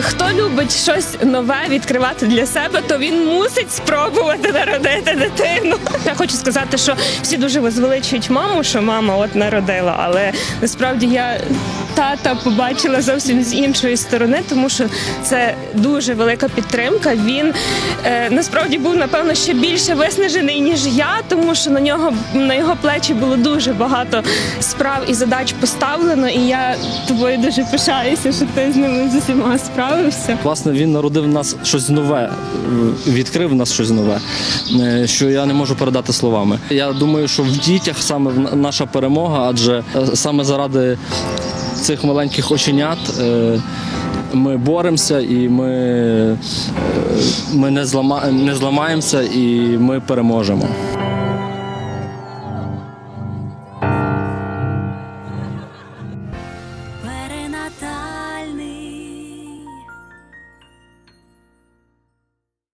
хто любить щось нове відкривати для себе, то він мусить спробувати народити дитину. Я хочу сказати, що всі дуже возвеличують маму, що мама от народила, але насправді я тата побачила зовсім з іншої сторони, тому що це дуже велика підтримка. Він е, насправді був напевно ще більше виснажений ніж я, тому що на нього на його плечі було дуже багато справ і задач поставлено. І я тобою дуже пишаюся, що ти з ними з усіма справився. Власне, він народив нас щось нове, відкрив нас щось нове, е, що я не можу передати словами. Я думаю, що в дітях саме наша перемога, адже е, саме заради цих маленьких оченят. Е, ми боремося і ми е, ми не, злама, не зламаємося, і ми переможемо. Перената.